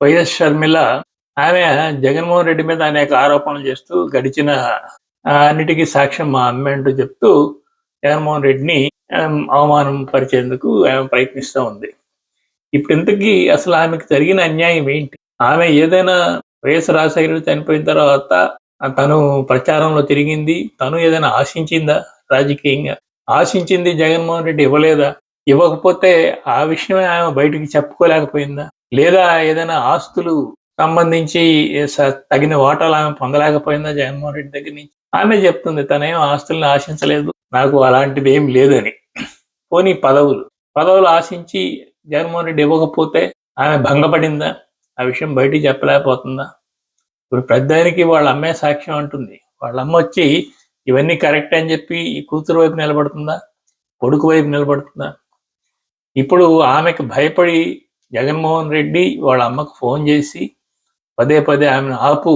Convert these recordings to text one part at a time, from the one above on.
YS Sharmila ఆమె జగన్మోహన్ రెడ్డి మీద అనేక ఆరోపణలు చేస్తూ గడిచిన అన్నిటికీ సాక్ష్యం మా అమ్మ అంటూ చెప్తూ జగన్మోహన్ రెడ్డిని అవమానం పరిచేందుకు ఆమె ప్రయత్నిస్తూ ఉంది. ఇప్పుడు ఇంతకీ అసలు ఆమెకు జరిగిన అన్యాయం ఏంటి? ఆమె ఏదైనా వైఎస్ రాజశేఖర చనిపోయిన తర్వాత తను ప్రచారంలో తిరిగింది తను ఏదైనా ఆశించిందా రాజకీయంగా? ఆశించింది జగన్మోహన్ రెడ్డి ఇవ్వలేదా? ఇవ్వకపోతే ఆ విషయమే ఆమె బయటికి చెప్పుకోలేకపోయిందా? లేదా ఏదైనా ఆస్తులు సంబంధించి తగిన వాటాలు ఆమె పొందలేకపోయిందా జగన్మోహన్ రెడ్డి దగ్గర నుంచి? ఆమె చెప్తుంది తనేం ఆస్తులను ఆశించలేదు నాకు అలాంటిది ఏం లేదని. పోనీ పదవులు. పదవులు ఆశించి జగన్మోహన్ రెడ్డి ఇవ్వకపోతే ఆమె భంగపడిందా? ఆ విషయం బయటికి చెప్పలేకపోతుందా? ఇప్పుడు పెద్దానికి వాళ్ళ అమ్మే సాక్ష్యం అంటుంది. వాళ్ళ అమ్మ వచ్చి ఇవన్నీ కరెక్ట్ అని చెప్పి ఈ కూతురు వైపు నిలబడుతుందా? కొడుకు వైపు నిలబడుతుందా? ఇప్పుడు ఆమెకు భయపడి జగన్మోహన్ రెడ్డి వాళ్ళ అమ్మకు ఫోన్ చేసి పదే పదే ఆమెను ఆపు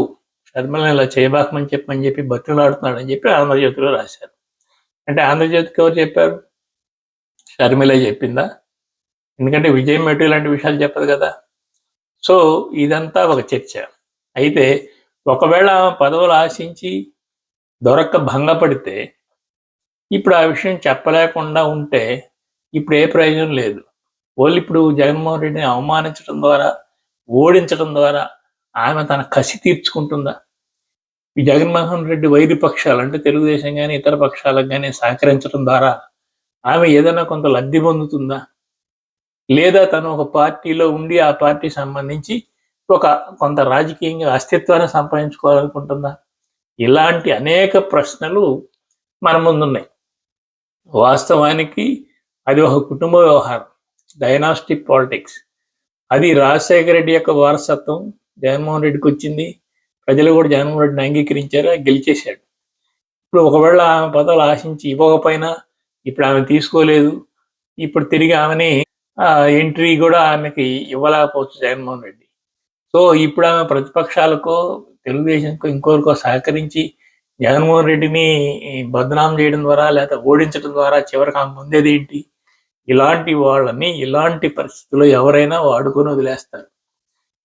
షర్మలను ఇలా చేయబాకమని చెప్పమని చెప్పి బతులాడుతున్నాడు అని చెప్పి ఆంధ్రజ్యోతిలో రాశారు. అంటే ఆంధ్రజ్యోతికి ఎవరు చెప్పారు? షర్మిల చెప్పిందా? ఎందుకంటే విజయం మెట్టు ఇలాంటి విషయాలు చెప్పదు కదా. సో ఇదంతా ఒక చర్చ. అయితే ఒకవేళ ఆమె పదవులు ఆశించి దొరక్క భంగపడితే ఇప్పుడు ఆ విషయం చెప్పలేకుండా ఉంటే ఇప్పుడు ఏ ప్రయోజనం లేదు. వాళ్ళు ఇప్పుడు జగన్మోహన్ రెడ్డిని అవమానించడం ద్వారా ఓడించడం ద్వారా ఆమె తన కసి తీర్చుకుంటుందా? ఈ జగన్మోహన్ రెడ్డి వైరి పక్షాలు అంటే తెలుగుదేశం కానీ ఇతర పక్షాలకు కానీ సహకరించడం ద్వారా ఆమె ఏదైనా కొంత లబ్ధి పొందుతుందా? లేదా తను ఒక పార్టీలో ఉండి ఆ పార్టీ సంబంధించి ఒక కొంత రాజకీయంగా అస్తిత్వాన్ని సంపాదించుకోవాలనుకుంటుందా? ఇలాంటి అనేక ప్రశ్నలు మన ముందున్నాయి. వాస్తవానికి అది ఒక కుటుంబ వ్యవహారం. Dynastic politics. అది రాజశేఖర రెడ్డి యొక్క వారసత్వం. జగన్మోహన్ రెడ్డికి వచ్చింది. ప్రజలు కూడా జగన్మోహన్ రెడ్డిని అంగీకరించారు గెలిచేశాడు. ఇప్పుడు ఒకవేళ ఆమె పదవులు ఆశించి ఇవ్వకపోయినా ఇప్పుడు ఆమె తీసుకోలేదు. ఇప్పుడు తిరిగి ఆమెని ఎంట్రీ కూడా ఆమెకి ఇవ్వలేకపోవచ్చు జగన్మోహన్ రెడ్డి. సో ఇప్పుడు ఆమె ప్రతిపక్షాలకో తెలుగుదేశంకో ఇంకోరికో సహకరించి జగన్మోహన్ రెడ్డిని బదనాం చేయడం ద్వారా లేకపోతే ఓడించడం ద్వారా చివరికి ఆమె పొందేది ఏంటి? ఇలాంటి వాళ్ళని ఇలాంటి పరిస్థితుల్లో ఎవరైనా వాడుకొని వదిలేస్తారు.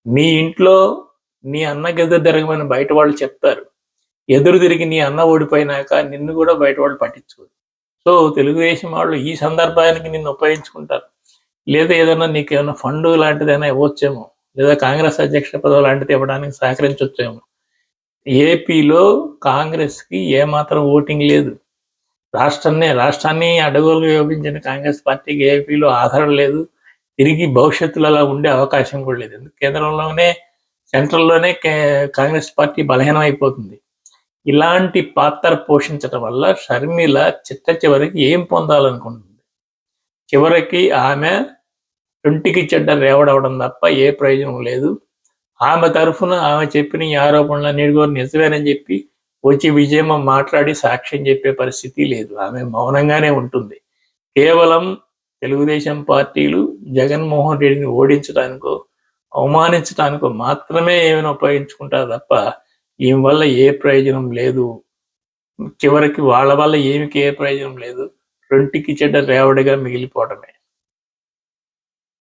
నీ ఇంట్లో నీ అన్న ఎదురు తిరగమని బయట వాళ్ళు చెప్తారు. ఎదురు తిరిగి నీ అన్న ఓడిపోయినాక నిన్ను కూడా బయట వాళ్ళు పట్టించుకోరు. సో తెలుగుదేశం వాళ్ళు ఈ సందర్భానికి నిన్ను ఉపయోగించుకుంటారు. లేదా ఏదైనా నీకు ఏమైనా ఫండ్ లాంటిదైనా ఇవ్వచ్చేమో లేదా కాంగ్రెస్ అధ్యక్ష పదవి లాంటిది ఇవ్వడానికి సహకరించవచ్చేమో ఏపీలో కాంగ్రెస్కి ఏమాత్రం ఓటింగ్ లేదు. రాష్ట్రాన్ని రాష్ట్రాన్ని అడగోలుగా విభజించిన కాంగ్రెస్ పార్టీకి ఏపీలో ఆధారం లేదు. తిరిగి భవిష్యత్తులో అలా ఉండే అవకాశం కూడా లేదు. ఎందుకు? కేంద్రంలోనే సెంట్రల్లోనే కాంగ్రెస్ పార్టీ బలహీనం అయిపోతుంది ఇలాంటి పాత్ర పోషించడం వల్ల షర్మిల చిట్ట చివరికి ఏం పొందాలనుకుంటుంది? చివరికి ఆమె ఒంటికి చెడ్డ రేవడవడం తప్ప ఏ ప్రయోజనం లేదు. ఆమె తరఫున ఆమె చెప్పిన ఈ ఆరోపణలన్నీ కూడా నిజమేనని చెప్పి వచ్చి విజయమ్మ మాట్లాడి సాక్ష్యం చెప్పే పరిస్థితి లేదు. ఆమె మౌనంగానే ఉంటుంది. కేవలం తెలుగుదేశం పార్టీలు జగన్మోహన్ రెడ్డిని ఓడించడానికో అవమానించడానికో మాత్రమే ఏమైనా ఉపయోగించుకుంటారు తప్ప ఈమె వల్ల ఏ ప్రయోజనం లేదు. చివరికి వాళ్ళ వల్ల ఏమికి ఏ ప్రయోజనం లేదు? రెంటికి చెడ్డ రేవడిగా మిగిలిపోవడమే